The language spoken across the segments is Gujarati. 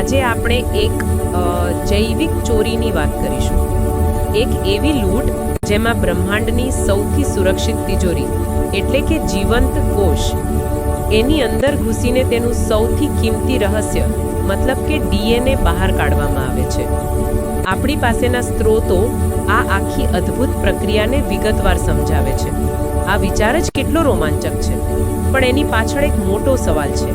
આજે આપણે એક જૈવિક ચોરીની વાત કરીશું. એક એવી લૂંટ જેમાં બ્રહ્માંડની સૌથી સુરક્ષિત તિજોરી, એટલે કે જીવંત કોષ, એની અંદર ઘૂસીને તેનું સૌથી કિંમતી રહસ્ય, મતલબ કે ડીએનએ બહાર કાઢવામાં આવે છે. આપણી પાસેના સ્ત્રોતો આ આખી અદ્ભુત પ્રક્રિયાને વિગતવાર સમજાવે છે. આ વિચાર જ કેટલો રોમાંચક છે. પણ એની પાછળ એક મોટો સવાલ છે.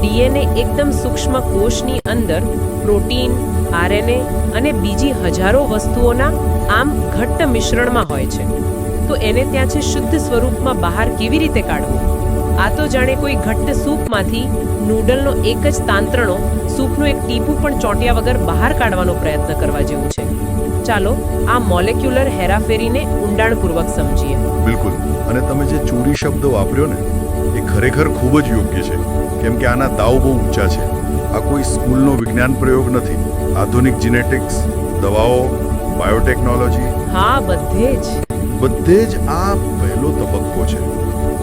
ડીએનએ એકદમ સૂક્ષ્મ કોષની અંદર પ્રોટીન, આરએનએ અને બીજી હજારો વસ્તુઓના આમ ઘટ્ટ મિશ્રણમાં હોય છે. તો એને ત્યાં છે શુદ્ધ સ્વરૂપમાં બહાર કેવી રીતે કાઢવું? આ તો જાણે કોઈ ઘટ્ટ સૂપમાંથી નૂડલનો એક જ તાંત્રણો સૂપનું એક ટીપું પણ ચોંટ્યા વગર બહાર કાઢવાનો પ્રયત્ન કરવા જેવું છે. ચાલો આ મોલેક્યુલર હેરાફેરીને ઊંડાણપૂર્વક સમજીએ. બિલકુલ. અને તમે જે ચોરી શબ્દ વાપર્યો ને, એ ખરેખર ખૂબ જ યોગ્ય છે. કેમ કે આના દાવ બહુ ઊંચા છે. આ કોઈ સ્કૂલનો વિજ્ઞાન પ્રયોગ નથી. આધુનિક જીનેટિક્સ દવાઓ બાયોટેકનોલોજી હા બધે જ. બધે જ આ પહેલો તબક્કો છે.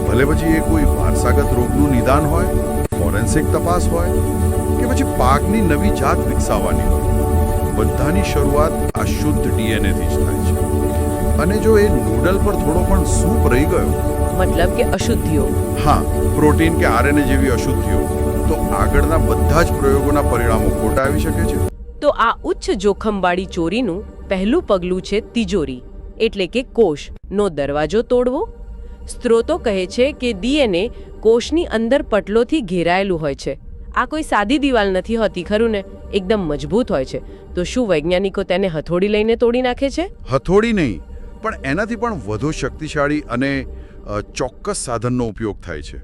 ભલે પછી એ કોઈ વારસાગત રોગનું નિદાન હોય ફોરેન્સિક તપાસ હોય કે પછી પાકની નવી જાત વિકસાવવાની હોય. બધાની શરૂઆત આ શુદ્ધ ડીએનએથી જ થાય છે. અને જો એ નૂડલ પર થોડો પણ સૂપ રહી ગયો મતલબ કે અશુદ્ધિઓ. હા પ્રોટીન કે આરએનએ જેવી અશુદ્ધિઓ. તો આગળના બધા જ પ્રયોગોના પરિણામો ખોટા આવી શકે છે? તો આ ઉચ્ચ જોખમવાળી ચોરીનું પહેલું પગલું છે તિજોરી એટલે કે કોષનો દરવાજો તોડવો. સ્ત્રોતો કહે છે કે ડીએનએ કોષની અંદર પટલોથી ઘેરાયેલું હોય છે. આ કોઈ સાદી દિવાલ નથી હોતી ખરું ને? એકદમ મજબૂત હોય છે. તો શું વૈજ્ઞાનિકો તેને હથોડી લઈને તોડી નાખે છે? હથોડી નહીં પણ એનાથી પણ વધુ શક્તિશાળી અને ચોક્કસ સાધનનો ઉપયોગ થાય છે.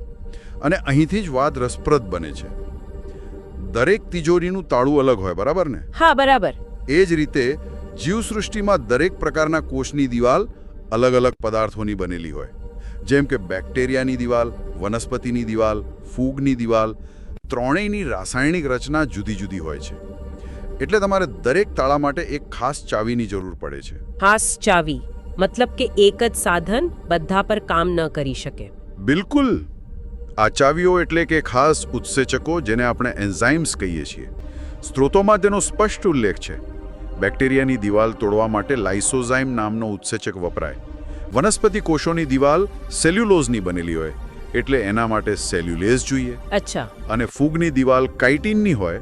અને અહીંથી જ વાત રસપ્રદ બને છે. દરેક તિજોરીનું તાળું અલગ હોય બરાબર ને? હા બરાબર. એ જ રીતે જીવસૃષ્ટિમાં દરેક પ્રકારના કોષની દિવાલ અલગ અલગ પદાર્થોની બનેલી હોય. જેમ કે બેક્ટેરિયાની દિવાલ વનસ્પતિની દિવાલ ફૂગની દિવાલ ત્રણેયની રાસાયણિક રચના જુદી જુદી હોય છે. એટલે તમારે દરેક તાળા માટે એક ખાસ ચાવીની જરૂર પડે છે. ખાસ ચાવી. મતલબ કે એક જ સાધન બધા પર કામ ન કરી શકે. બિલકુલ. આ ચાવીઓ એટલે કે ખાસ ઉત્સેચકો જેને આપણે એન્ઝાઇમ્સ કહીએ છીએ. સ્ત્રોતોમાં તેનો સ્પષ્ટ ઉલ્લેખ છે. બેક્ટેરિયાની દિવાલ તોડવા માટે લાઇસોઝાઇમ નામનો ઉત્સેચક વપરાય. વનસ્પતિ કોષોની દિવાલ સેલ્યુલોઝની બનેલી હોય એટલે એના માટે સેલ્યુલેઝ જોઈએ. અચ્છા. અને ફૂગની દિવાલ કાઇટિનની હોય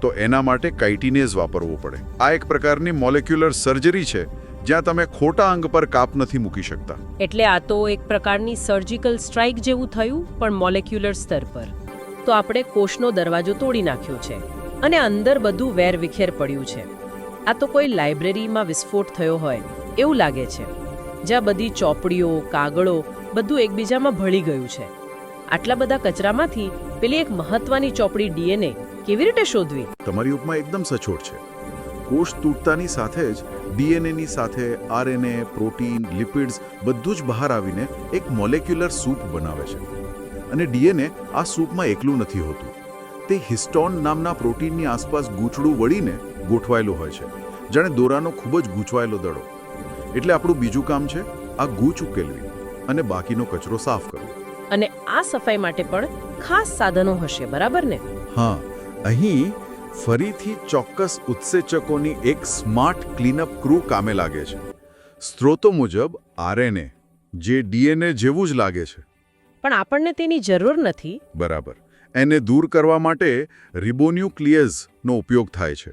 તો એના માટે કાઇટિનેઝ વાપરવો પડે. આ એક પ્રકારની મોલેક્યુલર સર્જરી છે જ્યાં તમે ખોટા અંગ પર કાપ નથી મૂકી શકતા. એટલે આ તો એક પ્રકારની સર્જિકલ સ્ટ્રાઇક જેવું થયું પણ મોલેક્યુલર સ્તર પર. તો આપણે કોષનો દરવાજો તોડી નાખ્યો છે અને અંદર બધું વેર વિખેર પડ્યું છે. આ તો કોઈ લાઇબ્રેરીમાં વિસ્ફોટ થયો હોય એવું લાગે છે. જ્યાં બધી ચોપડીઓ કાગળો બધું એકબીજામાં ભળી ગયું છે. આટલા બધા કચરામાંથી પેલી એક મહત્વની ચોપડી ડીએનએ કેવી રીતે શોધવી? તમારી ઉપમા એકદમ સચોટ છે. કોષ તૂટતાની સાથે જ ડીએનએની સાથે આરએનએ પ્રોટીન લિપિડ્સ બધું જ બહાર આવીને એક મોલેક્યુલર સૂપ બનાવે છે. અને ડીએનએ આ સૂપમાં એકલું નથી હોતું. તે હિસ્ટોન નામના પ્રોટીનની આસપાસ ગૂંચડું વળીને ગોઠવાયેલું હોય છે જાણે દોરાનો ખૂબ જ ગૂંચવાયેલો દડો. એટલે આપણું બીજું કામ છે આ ગૂંચ ઉકેલવી અને બાકીનો કચરો સાફ કરવો. અને આ સફાઈ માટે પણ ખાસ સાધનો હશે બરાબર ને? હા અહીં ફરીથી ચોક્કસ ઉત્સેચકોની એક સ્માર્ટ ક્લીનઅપ ક્રૂ કામે લાગે છે. સ્ત્રોતો મુજબ આરએનએ જે ડીએનએ જેવું જ લાગે છે. પણ આપણને તેની જરૂર નથી. બરાબર. એને દૂર કરવા માટે રિબોન્યુક્લિયઝનો ઉપયોગ થાય છે.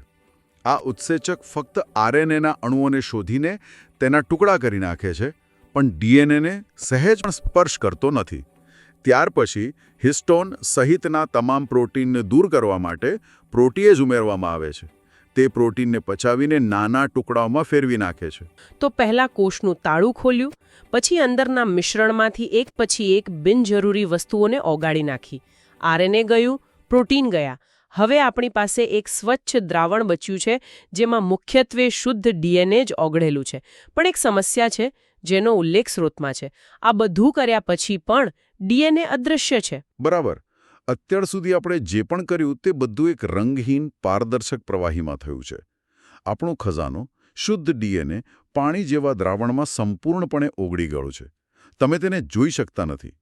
આ ઉત્સેચક ફક્ત આરએનએના અણુઓને શોધીને તેના ટુકડા કરી નાખે છે પણ ડીએનએને સહેજ પણ સ્પર્શ કરતો નથી. ત્યાર પછી હિસ્ટોન સહિતના તમામ પ્રોટીનને દૂર કરવા માટે પ્રોટીએજ ઉમેરવામાં આવે છે. તે પ્રોટીનને પચાવીને નાના ટુકડાઓમાં ફેરવી નાખે છે. તો પહેલા કોષનું તાળું ખોલ્યું, પછી અંદરના મિશ્રણમાંથી એક પછી એક બિનજરૂરી વસ્તુઓને ઓગાળી નાખી. આરએનએ ગયું, પ્રોટીન ગયા. હવે આપણી પાસે એક સ્વચ્છ દ્રાવણ બચ્યું છે, જેમાં મુખ્યત્વે શુદ્ધ ડીએનએ જ ઓગળેલું છે. પણ એક સમસ્યા છે, જેનો ઉલ્લેખ સ્રોતમાં છે. આ બધું કર્યા પછી પણ ડીએનએ અદૃશ્ય છે. બરાબર. અત્યાર સુધી આપણે જે પણ કર્યું તે બધું એક રંગહીન પારદર્શક પ્રવાહીમાં થયું છે. આપણો ખજાનો શુદ્ધ ડીએનએ પાણી જેવા દ્રાવણમાં સંપૂર્ણપણે ઓગળી ગયો છે. તમે તેને જોઈ શકતા નથી.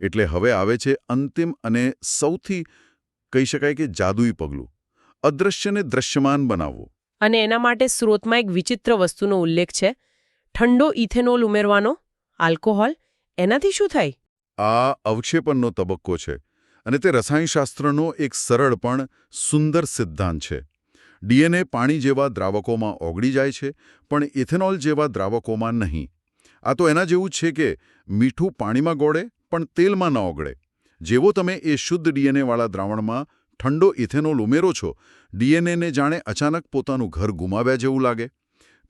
એટલે હવે આવે છે અંતિમ અને સૌથી કહી શકાય કે જાદુઈ પગલું. અદૃશ્યને દ્રશ્યમાન બનાવવું. અને એના માટે સ્રોતમાં એક વિચિત્ર વસ્તુનો ઉલ્લેખ છે. ઠંડો ઇથેનોલ ઉમેરવાનો આલ્કોહોલ એનાથી શું થાય? આ અવક્ષેપણનો તબક્કો છે અને તે રસાયણશાસ્ત્રનો એક સરળ પણ સુંદર સિદ્ધાંત છે. ડીએનએ પાણી જેવા દ્રાવકોમાં ઓગળી જાય છે, પણ ઇથેનોલ જેવા દ્રાવકોમાં નહીં. આ તો એના જેવું છે કે મીઠું પાણીમાં ગોળે, પણ તેલમાં ન ઓગળે. જેવો તમે એ શુદ્ધ ડીએનએવાળા દ્રાવણમાં ઠંડો ઇથેનોલ ઉમેરો છો, ડીએનએને જાણે અચાનક પોતાનું ઘર ગુમાવ્યા જેવું લાગે.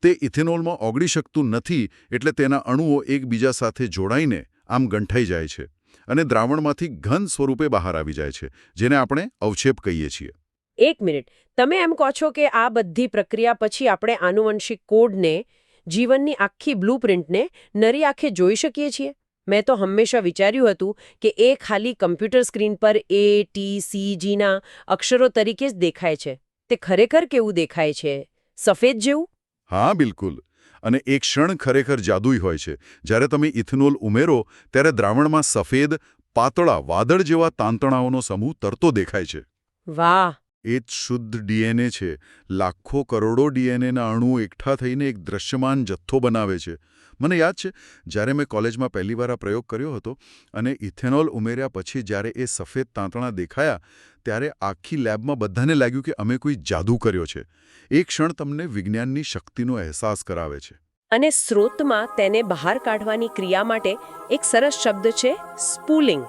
તે ઇથેનોલમાં ઓગળી શકતું નથી એટલે તેના અણુઓ એકબીજા સાથે જોડાઈને આમ ગંઠાઈ જાય છે અને દ્રાવણમાંથી ઘન સ્વરૂપે બહાર આવી જાય છે જેને આપણે અવક્ષેપ કહીએ છીએ. એક મિનિટ. તમે એમ કહો છો કે આ બધી પ્રક્રિયા પછી આપણે આનુવંશિક કોડને જીવનની આખી બ્લુપ્રિન્ટને નરી આંખે જોઈ શકીએ છીએ? મેં તો હંમેશા વિચાર્યું હતું કે એ ખાલી કમ્પ્યુટર સ્ક્રીન પર એ ટી સી જીના અક્ષરો તરીકે જ દેખાય છે. તે ખરેખર કેવું દેખાય છે? સફેદ જેવું? હા બિલકુલ. અને એક ક્ષણ ખરેખર જાદુઈ હોય છે. જ્યારે તમે ઇથેનોલ ઉમેરો ત્યારે દ્રાવણમાં સફેદ પાતળા વાદળ જેવા તાંતણાઓનો સમૂહ તરતો દેખાય છે. વાહ! એ જ શુદ્ધ ડીએનએ છે. લાખો કરોડો ડીએનએના અણુઓ એકઠા થઈને એક દ્રશ્યમાન જથ્થો બનાવે છે. મને યાદ છે જ્યારે મેં કોલેજમાં પહેલીવાર આ પ્રયોગ કર્યો હતો અને ઇથેનોલ ઉમેર્યા પછી જ્યારે એ સફેદ તાંતણા દેખાયા ત્યારે આખી લેબમાં બધાને લાગ્યું કે અમે કોઈ જાદુ કર્યો છે. એ ક્ષણ તમને વિજ્ઞાનની શક્તિનો અહેસાસ કરાવે છે. અને સ્રોતમાં તેને બહાર કાઢવાની ક્રિયા માટે એક સરસ શબ્દ છે સ્પૂલિંગ.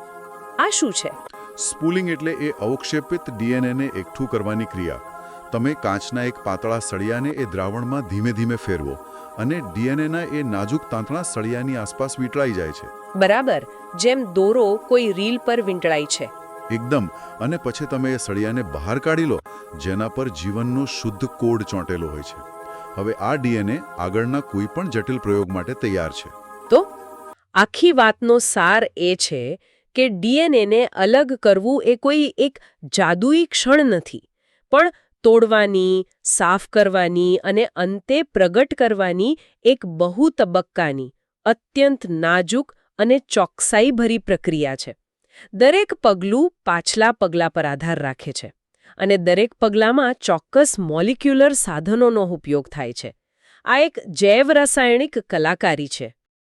આ શું છે? સ્પૂલિંગ એટલે એ અવક્ષેપિત ડીએનએને એકઠું કરવાની ક્રિયા. તમે કાચના એક પાતળા સળિયાને એ દ્રાવણમાં ધીમે ધીમે ફેરવો. અને ડીએનએના એ નાજુક તાંતણા સળિયાની આસપાસ વીંટળાઈ જાય છે. બરાબર. જેમ દોરો કોઈ રીલ પર વીંટળાય છે. એકદમ. અને પછી તમે એ સળિયાને બહાર કાઢી લો જેના પર જીવનનો શુદ્ધ કોડ ચોંટેલો હોય છે. હવે આ ડીએનએ આગળના કોઈ પણ જટિલ પ્રયોગ માટે તૈયાર છે. તો? આખી વાતનો સાર એ છે કે ડીએનએને અલગ કરવું એ કોઈ એક જાદુઈ ક્ષણ નથી. પણ તોડવાની, સાફ કરવાની અને અંતે પ્રગટ કરવાની એક બહુ તબક્કાની, અત્યંત નાજુક અને ચોકસાઈભરી પ્રક્રિયા છે. દરેક પગલું પાછલા પગલા પર આધાર રાખે છે અને દરેક પગલામાં ચોક્કસ મોલિક્યુલર સાધનોનો ઉપયોગ થાય છે. આ એક જૈવ રાસાયણિક કલાકારી છે.